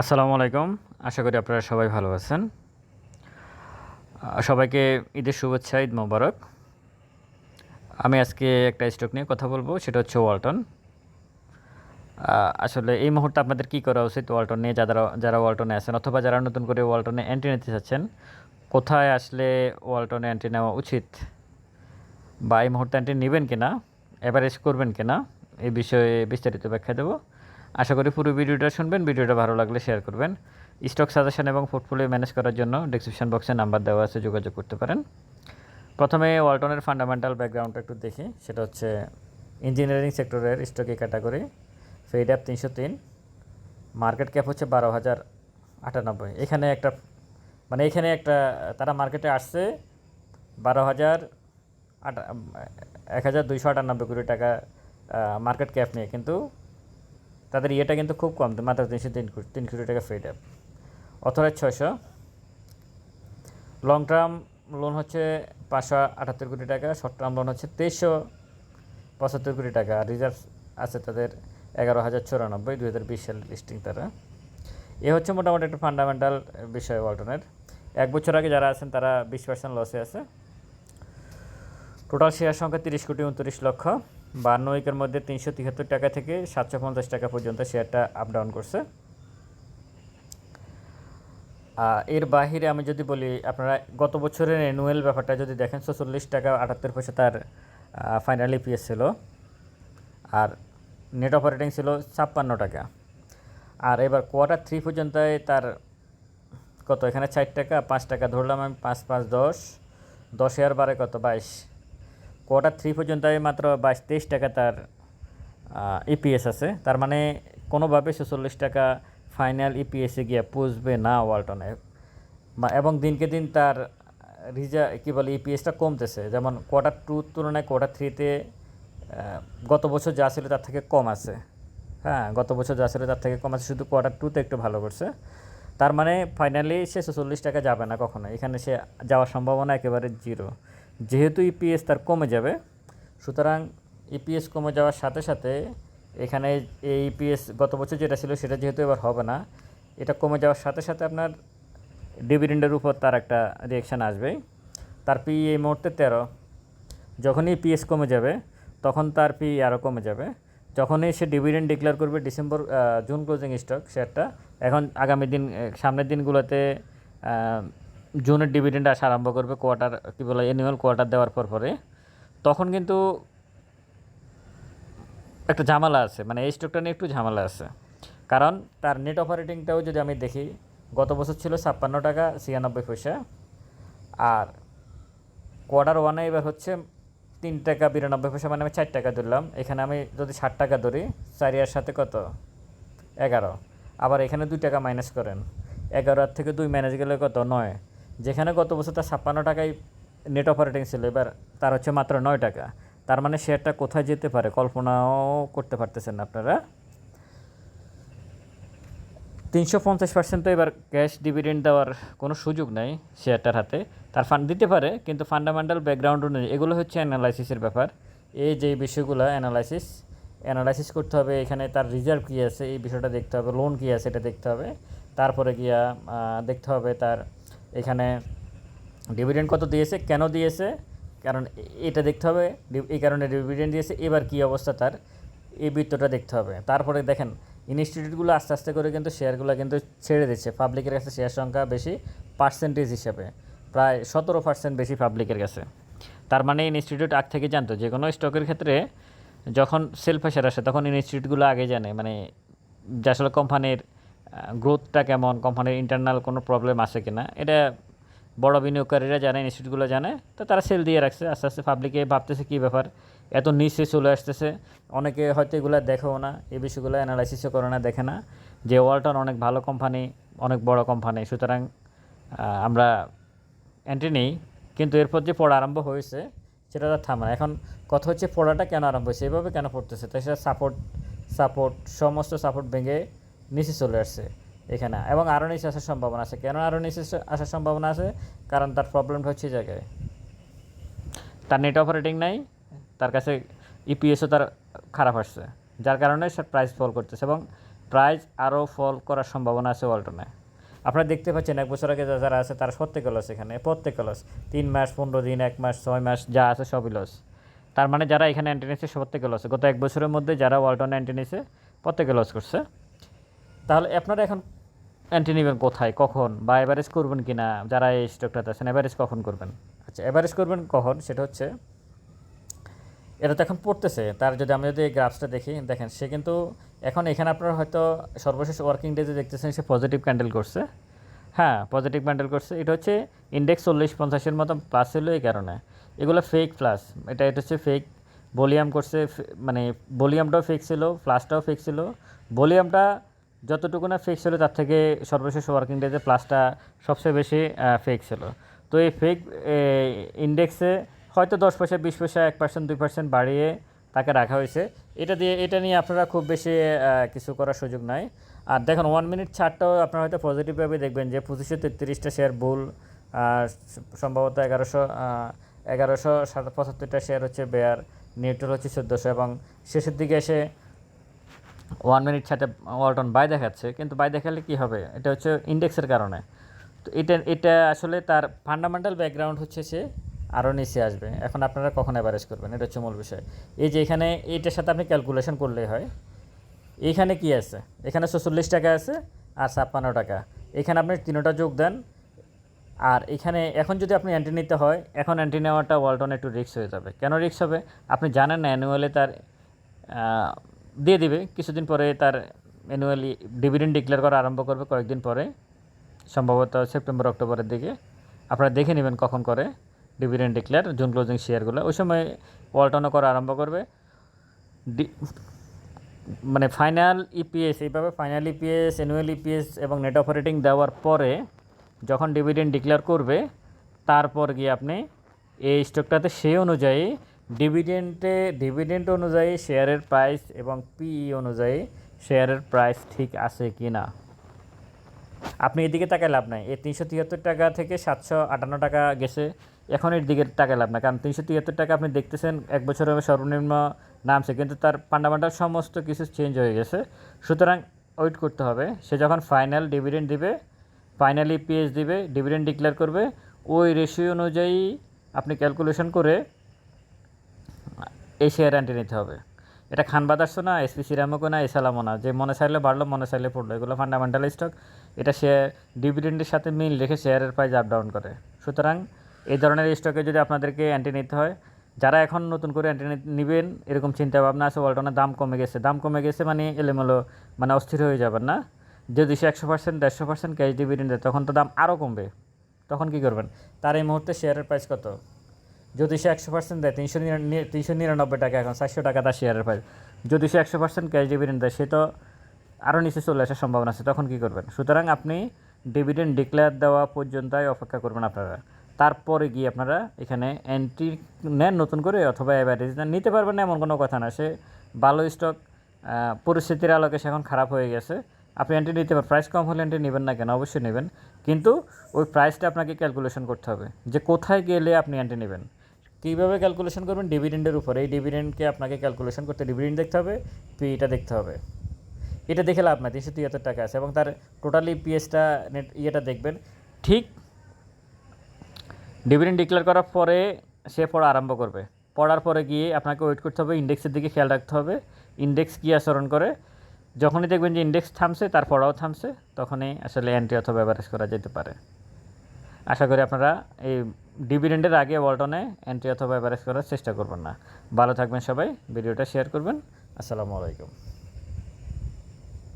আসসালামু আলাইকুম। আশা করি আপনারা সবাই ভালো আছেন। সবাইকে ঈদের শুভেচ্ছা, ঈদ মোবারক। আমি আজকে একটা স্টক নিয়ে কথা বলব, সেটা হচ্ছে ওয়ালটন। আসলে এই মুহূর্তে আপনাদের কী করা উচিত ওয়ালটন নিয়ে? যারা যারা ওয়ালটনে আছেন অথবা যারা নতুন করে ওয়ালটনে এন্ট্রি নিতে চাচ্ছেন, কোথায় আসলে ওয়ালটনে এন্ট্রি নেওয়া উচিত? বা এই মুহূর্তে এন্ট্রি নেবেন কিনা? অ্যাভারেজ করবেন কিনা? এই বিষয়ে বিস্তারিত ব্যাখ্যা দেবো। আশা করি পুরো ভিডিওটা শুনবেন, ভিডিওটা ভালো লাগলে শেয়ার করবেন। স্টক সাজেশন এবং পোর্টফোলিও ম্যানেজ করার জন্য ডিসক্রিপশন বক্সে নাম্বার দেওয়া আছে, যোগাযোগ করতে পারেন। প্রথমে ওয়ালটনের ফান্ডামেন্টাল ব্যাকগ্রাউন্ডটা একটু দেখি, সেটা হচ্ছে ইঞ্জিনিয়ারিং সেক্টরের স্টকে ক্যাটাগরি ফেড অ্যাপ তিনশো তিন মার্কেট ক্যাপ হচ্ছে বারো হাজার আটানব্বই। এখানে একটা মানে এখানে একটা, তারা মার্কেটে আসছে বারো হাজার আটা এক হাজার দুইশো আটানব্বই কোটি টাকা মার্কেট ক্যাপ নিয়ে কিন্তু তাদের ইয়েটা কিন্তু খুব কম, মাত্র তিনশো তিন কোটি তিন কোটি টাকা ফেড অ্যাপ অথরাইজ ছয়শো। লং টার্ম লোন হচ্ছে পাঁচশো আটাত্তর কোটি টাকা শর্ট টার্ম লোন হচ্ছে তেইশশো পঁচাত্তর কোটি টাকা রিজার্ভ আছে তাদের এগারো হাজার চুরানব্বই, দুই হাজার বিশ সালের লিস্টিং তারা। এ হচ্ছে মোটামুটি একটা ফান্ডামেন্টাল বিষয় ওয়ালটনের এক বছর আগে যারা আছেন তারা বিশ পার্সেন্ট লসে আছে। টোটাল শেয়ার সংখ্যা তিরিশ কোটি উনত্রিশ লক্ষ। বান্ন উইকের মধ্যে তিনশো তিয়াত্তর টাকা থেকে সাতশো পঞ্চাশ টাকা পর্যন্ত শেয়ারটা আপ ডাউন করছে। এর বাহিরে আমি যদি বলি, আপনারা গত বছরের অ্যানুয়াল ব্যাপারটা যদি দেখেন, ছচল্লিশ টাকা আটাত্তর পয়সা তার ফাইনালি পিএস ছিল। আর নেট অপারেটিং ছিল ছাপ্পান্ন টাকা। আর এবার কোয়ার্টার থ্রি পর্যন্ত তার কত? এখানে ষাট টাকা, পাঁচ টাকা ধরলাম আমি, পাঁচ পাঁচ, দশ। দশ আর বারে কত? বাইশ। কোয়ার্টার থ্রি পর্যন্ত মাত্র বাইশ, তেইশ টাকা তার ইপিএস আছে। তার মানে কোনোভাবে ছেচল্লিশ টাকা ফাইনাল ইপিএসে গিয়ে পুষবে না ওয়ালটনে। এবং দিনকে দিন তার রিজা, কী বলে ইপিএসটা কমতেছে। যেমন কোয়ার্টার টুর তুলনায় কোয়ার্টার থ্রিতে গত বছর যা ছিল তার থেকে কম আছে। হ্যাঁ গত বছর যা ছিল তার থেকে কম আছে, শুধু কোয়ার্টার টুতে একটু ভালো করছে। তার মানে ফাইনালি সে চল্লিশ টাকা যাবে না কখনো এখানে সে যাওয়ার সম্ভাবনা একেবারে জিরো। যেহেতু ইপিএস তার কমে যাবে, সুতরাং ইপিএস কমে যাওয়ার সাথে সাথে এখানে এই ইপিএস গত বছর যেটা ছিল সেটা যেহেতু এবার হবে না, এটা কমে যাওয়ার সাথে সাথে আপনার ডিভিডেন্ডের উপর তার একটা রিয়েকশান আসবে। তার পি এই মুহূর্তে তেরো। যখনই পিএস কমে যাবে, তখন তার পি আরও কমে যাবে। যখনই সে ডিভিডেন্ড ডিক্লেয়ার করবে ডিসেম্বর জুন ক্লোজিং স্টক শেয়ারটা এখন আগামী দিন সামনের দিনগুলোতে জুনের ডিভিডেন্ড আসা আরম্ভ করবে কোয়ার্টার কী বলে অ্যানুয়াল কোয়ার্টার দেওয়ার পর পরে, তখন কিন্তু একটা ঝামেলা আছে। মানে এই স্টকটা নিয়ে একটু ঝামেলা আছে। কারণ তার নেট অপারেটিংটাও যদি আমি দেখি, গত বছর ছিল ছাপ্পান্ন টাকা ছিয়ানব্বই পয়সা, আর কোয়ার্টার ওয়ানে এবার হচ্ছে তিন টাকা বিরানব্বই পয়সা মানে আমি চার টাকা ধরলাম। এখানে আমি যদি ষাট টাকা ধরি, চার ইয়ার সাথে কত? এগারো। আবার এখানে দুই টাকা মাইনাস করেন। এগারো থেকে দুই মাইনাস গেলে কত? নয়। যেখানে গত বছর তার ছাপ্পান্ন টাকায় নেট অপারেটিং ছিল, এবার তার হচ্ছে মাত্র নয় টাকা। তার মানে শেয়ারটা কোথায় যেতে পারে? কল্পনাও করতে পারতেছেন আপনারা। তিনশো পঞ্চাশ পার্সেন্ট তো এবার ক্যাশ ডিভিডেন্ড দেওয়ার কোনো সুযোগ নেই শেয়ারটার হাতে। তার ফান্ড দিতে পারে, কিন্তু ফান্ডামেন্টাল ব্যাকগ্রাউন্ড অনুযায়ী, এগুলো হচ্ছে অ্যানালাইসিসের ব্যাপার। এই যে বিষয়গুলো অ্যানালাইসিস অ্যানালাইসিস করতে হবে, এখানে তার রিজার্ভ কী আছে, এই বিষয়টা দেখতে হবে লোন কী আছে, এটা দেখতে হবে। তারপরে গিয়া দেখতে হবে তার এখানে ডিভিডেন্ড কত দিয়েছে, কেন দিয়েছে, কারণ এটা দেখতে হবে এই কারণে ডিভিডেন্ড দিয়েছে, এবার কী অবস্থা তার, এই বৃত্তটা দেখতে হবে। তারপরে দেখেন ইনস্টিটিউটগুলো আস্তে আস্তে করে কিন্তু শেয়ারগুলো কিন্তু ছেড়ে দিচ্ছে পাবলিকের কাছে শেয়ার সংখ্যা বেশি পার্সেন্টেজ হিসাবে, প্রায় সতেরো পার্সেন্ট বেশি পাবলিকের কাছে। তার মানে ইনস্টিটিউট আগ থেকে জানতো, যে কোনো স্টকের ক্ষেত্রে যখন সেল প্রেশার আসে, তখন ইনস্টিটিউটগুলো আগে জানে মানে যে আসলে কোম্পানির গ্রোথটা কেমন? কোম্পানির ইন্টারনাল কোনো প্রবলেম আছে কি না এটা বড় বিনিয়োগকারীরা জানে ইনস্টিটিউটগুলো জানে, তো তারা সেল দিয়ে রাখছে। আস্তে আস্তে পাবলিকে ভাবতেছে কী ব্যাপার? এত নিচে চলে আসতেছে। অনেকে হয়তো এগুলো দেখেও না, এই বিষয়গুলো অ্যানালাইসিসও করে না, দেখে না। যে ওয়ালটন অনেক ভালো কোম্পানি অনেক বড় কোম্পানি সুতরাং আমরা এন্ট্রি নেই। কিন্তু এরপর যে পড়া আরম্ভ হয়েছে, সেটা তার থামা। এখন কথা হচ্ছে পড়াটা কেন আরম্ভ হয়েছে? এভাবে কেন পড়তেছে? তাই সাপোর্ট সাপোর্ট সমস্ত সাপোর্ট ভেঙে নিচে চলে আসছে এখানে, এবং আরও নিচে আসার সম্ভাবনা আছে। কেন আরও নিচে আসার সম্ভাবনা আছে, কারণ তার প্রবলেমটা হচ্ছে জায়গায়। তার নেট অপারেটিং নাই, তার কাছে ইপিএসও তার খারাপ আসছে, যার কারণে সে প্রাইস ফল করতেছে, এবং প্রাইস আরও ফল করার সম্ভাবনা আছে ওয়ালটনে আপনারা দেখতে পাচ্ছেন, এক বছর আগে যারা আছে, তারা প্রত্যেকে লস এখানে, প্রত্যেক লস তিন মাস, পনেরো দিন, এক মাস, ছয় মাস, যা আছে সবই লস তার মানে যারা এখানে অ্যান্টি নিচ্ছে, সে প্রত্যেকে লস গত এক বছরের মধ্যে যারা ওয়ালটনে অ্যান্টি নিছে, প্রত্যেকে লস করছে। তাহলে আপনারা এখন অ্যান্টি নেবেন কোথায়, কখন, বা এভারেজ করবেন কি না যারা এই স্টকটাতে আছেন এভারেজ কখন করবেন? আচ্ছা এভারেজ করবেন কখন? সেটা হচ্ছে, এটা তো এখন পড়তেছে, তার যদি আমি যদি এই গ্রাফসটা দেখি, দেখেন, সে কিন্তু এখন এখানে আপনারা হয়তো সর্বশেষ ওয়ার্কিং ডেজে দেখতেছেন, সে পজিটিভ ক্যান্ডেল করছে। হ্যাঁ পজিটিভ ক্যান্ডেল করছে, এটা হচ্ছে ইন্ডেক্স চল্লিশ পঞ্চাশের মতো প্লাস ছিল এই কারণে। এগুলো ফেক প্লাস এটা এটা হচ্ছে ফেক ভলিউম করছে মানে ভলিউমটাও ফেক ছিল প্লাসটাও ফেক ছিল। ভলিউমটা যতটুকু না ফেক ছিল, তার থেকে সর্বশেষ ওয়ার্কিং ডেতে প্লাসটা সবচেয়ে বেশি ফেক ছিল। তো এই ফেক ইন্ডেক্সে হয়তো দশ পয়সা, বিশ পয়সা, এক পার্সেন্ট দুই পার্সেন্ট বাড়িয়ে তাকে রাখা হয়েছে। এটা দিয়ে, এটা নিয়ে আপনারা খুব বেশি কিছু করার সুযোগ নাই। আর দেখুন ওয়ান মিনিট ছাড়টাও আপনারা হয়তো পজিটিভভাবে দেখবেন যে পঁচিশশো তেত্রিশটা শেয়ার ভুল সম্ভবত এগারোশো এগারোশো সাত, পঁচাত্তরটা শেয়ার হচ্ছে বেয়ার নিউট্রাল হচ্ছে চোদ্দোশো এবং শেষের দিকে এসে ওয়ান মিনিট ছাটে ওয়ালটন বাই দেখাচ্ছে, কিন্তু বাই দেখালে কি হবে? এটা হচ্ছে ইন্ডেক্সের কারণে। তো এটা এটা আসলে তার ফান্ডামেন্টাল ব্যাকগ্রাউন্ড হচ্ছে সে আরও নিচে আসবে। এখন আপনারা কখন অ্যাভারেজ করবেন? এটা হচ্ছে মূল বিষয়। এই যে এখানে এইটার সাথে আপনি ক্যালকুলেশন করলেই হয়। এইখানে কি আছে? এখানে ছচল্লিশ টাকা আছে আর ছাপ্পান্ন টাকা। এখানে আপনি তিনোটা যোগ দেন। আর এখানে এখন যদি আপনি অ্যান্টি নিতে হয়, এখন অ্যান্টি নেওয়াটা ওয়ালটন একটু রিক্স হয়ে যাবে। কেন রিক্স হবে? আপনি জানেন না অ্যানুয়ালি তার দিয়ে দেবে। কিছুদিন পরে তার অ্যানুয়ালি ডিভিডেন্ড ডিক্লেয়ার করা আরম্ভ করবে কয়েকদিন পরে, সম্ভবত সেপ্টেম্বর অক্টোবরের দিকে। আপনারা দেখে নেবেন কখন করে ডিভিডেন্ড ডিক্লেয়ার জুন ক্লোজিং শেয়ারগুলো ওই সময় ওয়ালটনও করা আরম্ভ করবে। মানে ফাইনাল ইপিএস এইভাবে ফাইনাল ইপিএস অ্যানুয়াল ইপিএস এবং নেট অপারেটিং দেওয়ার পরে যখন ডিভিডেন্ড ডিক্লেয়ার করবে, তারপর গিয়ে আপনি এই স্টকটাতে সেই অনুযায়ী ডিভিডেন্টে ডিভিডেন্ট অনুযায়ী শেয়ারের প্রাইস এবং পিই অনুযায়ী শেয়ারের প্রাইস ঠিক আছে কি না? আপনি এদিকে তাকায় লাভ নাই। এই তিনশো তিয়াত্তর টাকা থেকে সাতশো আটান্ন টাকা গেছে। এখন এর দিকে টাকা লাভ না কারণ তিনশো তিয়াত্তর টাকা আপনি দেখতেছেন, এক বছরের সর্বনিম্ন নামছে, কিন্তু তার ফান্ডামেন্টাল সমস্ত কিছু চেঞ্জ হয়ে গেছে। সুতরাং ওয়েট করতে হবে। সে যখন ফাইনাল ডিভিডেন্ড দিবে ফাইনাল ইপিএস দিবে ডিভিডেন্ড ডিক্লেয়ার করবে, ওই রেশিও অনুযায়ী আপনি ক্যালকুলেশন করে এই শেয়ার অ্যান্টি নিতে হবে। এটা খান বাদার্স না এসপি সিরামকও না এসালামও না। যে মনে চাইলে বাড়লো, মনে চাইলে পড়ল। এগুলো ফান্ডামেন্টাল স্টক এটা শেয়ার ডিভিডেন্ডের সাথে মিল রেখে শেয়ারের প্রাইস আপ ডাউন করে। সুতরাং এই ধরনের স্টকে যদি আপনাদেরকে অ্যান্টি নিতে হয়, যারা এখন নতুন করে অ্যান্টি নেবেন, এরকম চিন্তা ভাবনা আছে ওয়ালটনের দাম কমে গেছে। দাম কমে গেছে মানে এলোমেলো মানে অস্থির হয়ে যাবেন না। যদি সে একশো পার্সেন্ট দেড়শো পার্সেন্ট ক্যাশ ডিভিডেন্ড দেয়, তখন তো দাম আরও কমবে। তখন কী করবেন? তার এই মুহূর্তে শেয়ারের প্রাইস কত? যদি সে একশো পার্সেন্ট দেয়, তিনশো তিনশো নিরানব্বই টাকা এখন, চারশো টাকা তার শেয়ারের প্রাইস যদি সে একশো পার্সেন্ট ক্যাশ ডিভিডেন্ড দেয়, সে তো আরও নিচে চলে আসার সম্ভাবনা আছে, তখন কী করবেন? সুতরাং আপনি ডিভিডেন্ড ডিক্লেয়ার দেওয়া পর্যন্তই অপেক্ষা করবেন আপনারা। তারপরে গিয়ে আপনারা এখানে এন্ট্রি নেন নতুন করে, অথবা অ্যাভারেজ নেন। নিতে পারবেন না, এমন কোনো কথা না। সে ভালো স্টক পরিস্থিতির আলোকে সে এখন খারাপ হয়ে গেছে। আপনি এন্ট্রি নিতে পারেন প্রাইস কম হলে এন্ট্রি নেবেন না কেন? অবশ্যই নেবেন। কিন্তু ওই প্রাইসটা আপনাকে ক্যালকুলেশন করতে হবে যে কোথায় গেলে আপনি এন্ট্রি নেবেন। কীভাবে ক্যালকুলেশন করবেন? ডিভিডেন্ডের উপরে। এই ডিভিডেন্ডকে আপনাকে ক্যালকুলেশন করতে ডিভিডেন্ড দেখতে হবে পিটা দেখতে হবে। এটা দেখে লাভ না তিনশো তিয়াত্তর টাকা আছে। এবং তার টোটালি পিএসটা নেট ইয়েটা দেখবেন। ঠিক ডিভিডেন্ড ডিক্লেয়ার করার পরে সে পড়া আরম্ভ করবে। পড়ার পরে গিয়ে আপনাকে ওয়েট করতে হবে ইন্ডেক্সের দিকে খেয়াল রাখতে হবে। ইন্ডেক্স কী আচরণ করে? যখনই দেখবেন যে ইন্ডেক্স থামছে তার পড়াও থামছে, তখনই আসলে অ্যান্টি অথবা অ্যাভারেজ করা যেতে পারে। আশা করি আপনারা এই ডিভিডেন্ডের আগে ওয়ালটনে এন্ট্রি অথবা অ্যাভারেজ করার চেষ্টা করবেন না। ভালো থাকবেন সবাই, ভিডিওটা শেয়ার করবেন। আসসালামু আলাইকুম।